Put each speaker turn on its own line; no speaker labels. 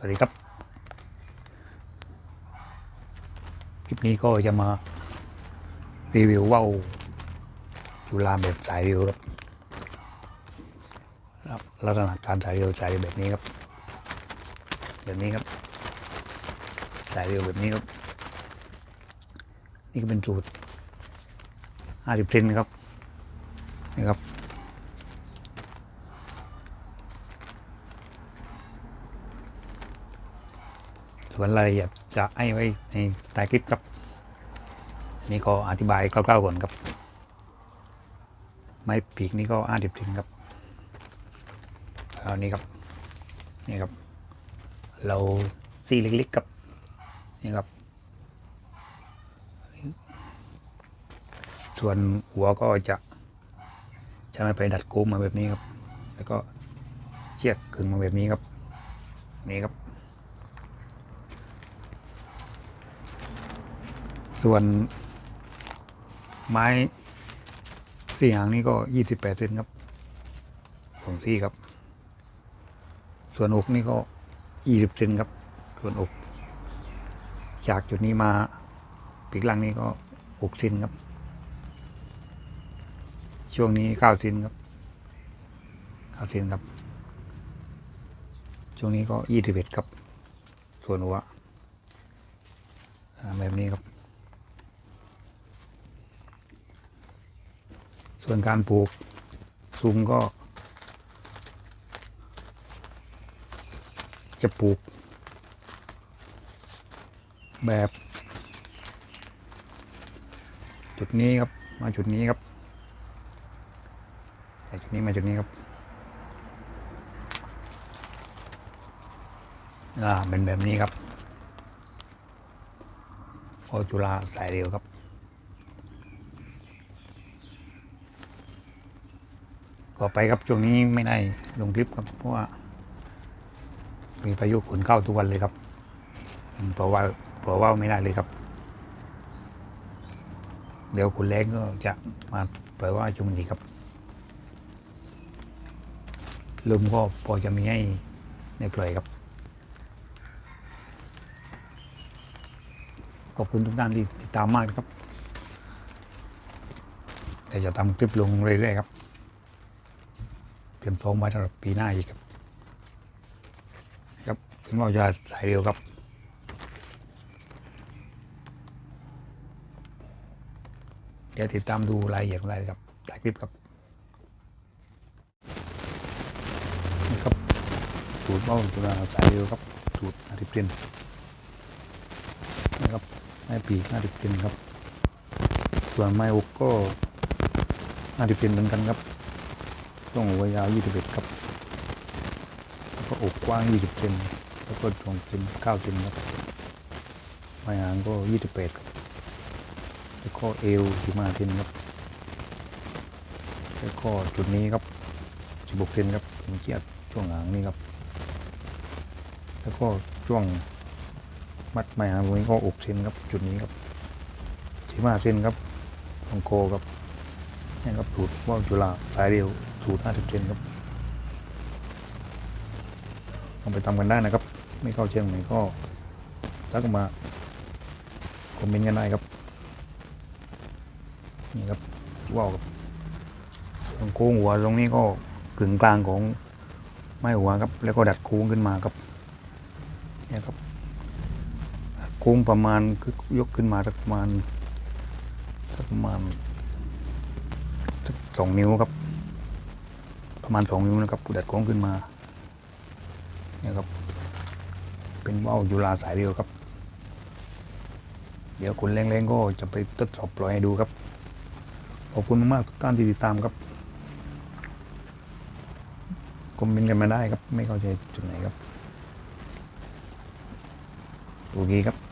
สวัสดีครับ คลิปนี้ก็จะมารีวิวว่าวจุฬาแบบสายเรียวครับลักษณะการสายเรียวสายแบบนี้ครับ แบบนี้ครับ สายเรียวแบบนี้ครับ นี่ก็เป็นสูตรห้าสิบเซนครับนี่ครับ ส่วนรายละเอียดจะให้ไว้ในใต้คลิปครับ นี่ก็อธิบายคร่าวๆก่อนครับ ไม้ปีกนี่ก็อ้าดิบถึงครับแล้วนี่ครับนี่ครับ เราซี่เล็กๆครับนี่ครับ ส่วนหัวก็จะใช้ไม้ไผ่ดัดโค้งมาแบบนี้ครับ แล้วก็เชือกขึงมาแบบนี้ครับ นี่ครับ ส่วนไม้สี่หางนี้ก็ยี่สิบแปดเซนครับของซี่ครับ ส่วนอกนี่ก็ยี่สิบเซนครับ ส่วนอกจากจุดนี้มาปีกหลังนี้ก็หกเซนครับ ช่วงนี้เก้าเซนครับเก้าเซนครับ ช่วงนี้ก็ยี่สิบเอ็ดครับ ส่วนหัวแบบนี้ครับ ส่วนการปลูกซุ้มก็ จะปลูก แบบ จุดนี้ครับ มาจุดนี้ครับจากจุดนี้มาจุดนี้ครับอ่าเป็นแบบนี้ครับโอจุฬาสายเร็วครับ ก็ไปครับช่วงนี้ไม่ได้ลงคลิปครับเพราะว่า มีพายุฝนเข้าทุกวันเลยครับเพราะว่าเพราะว่าไม่ได้เลยครับ เดี๋ยวคุณแรงก็จะมาเผยว่าช่วงนี้ครับลมก็พอจะมีให้ในเผยครับ ขอบคุณทุกท่านที่ติดตามมากนะครับเดี๋ยวจะทำคลิปลงเรื่อยๆครับ รียมพร้อมไว้สำหรับปีหน้าอีกครับครับเป็นว่าจะสายเร็วครับเดี๋ยวติดตามดูรายละเอียดของรายครับถ่ายคลิปครับนี่ครับสูตรเบ้าจุฬาสายเร็วครับสูตรอาทิตย์เปลี่ยนนะครับไม้ปีกอาทิตย์เปลี่ยนครับ ส่วนไม้อกก็อาทิตย์เปลี่ยนเหมือนกันครับ ช่วงหัวยาว 21 ครับ แล้วก็อกกว้าง 20เซนแล้วก็ตรงเซน9เซนครับปลายหางก็ 28 ครับ แล้วก็เอว15เซนครับ แล้วก็จุดนี้ครับ 16เซนครับเป็นเกียรช่วงหางนี้ครับ แล้วก็ช่วงมัดปลายหางตรงนี้ก็อกเซนครับ จุดนี้ครับ15เซนครับตรงโคครับ นี่ครับสูตรว่าวจุฬาสายเดียวสูตร50เซนครับลองไปทำกันได้นะครับ ไม่เข้าเชียงไหนก็ทักมาคอมเมนต์กันได้ครับ นี่ครับว่าวครับตรงโค้งหัวตรงนี้ก็กึ่งกลางของไม้หัวครับ แล้วก็ดัดโค้งขึ้นมาครับเนี่ยครับโค้งประมาณคือยกขึ้นมาประมาณประมาณ สองนิ้วครับ ประมาณสองนิ้วนะครับปูดัดโค้งขึ้นมาเนี่ยครับ เป็นว่าวยูราสายเดียวครับ เดี๋ยวคุณแรงๆก็จะไปทดสอบปล่อยให้ดูครับ ขอบคุณมากๆทุกท่านที่ติดตามครับคอมเมนต์กันมาได้ครับ ไม่เข้าใจจุดไหนครับ โอเคครับ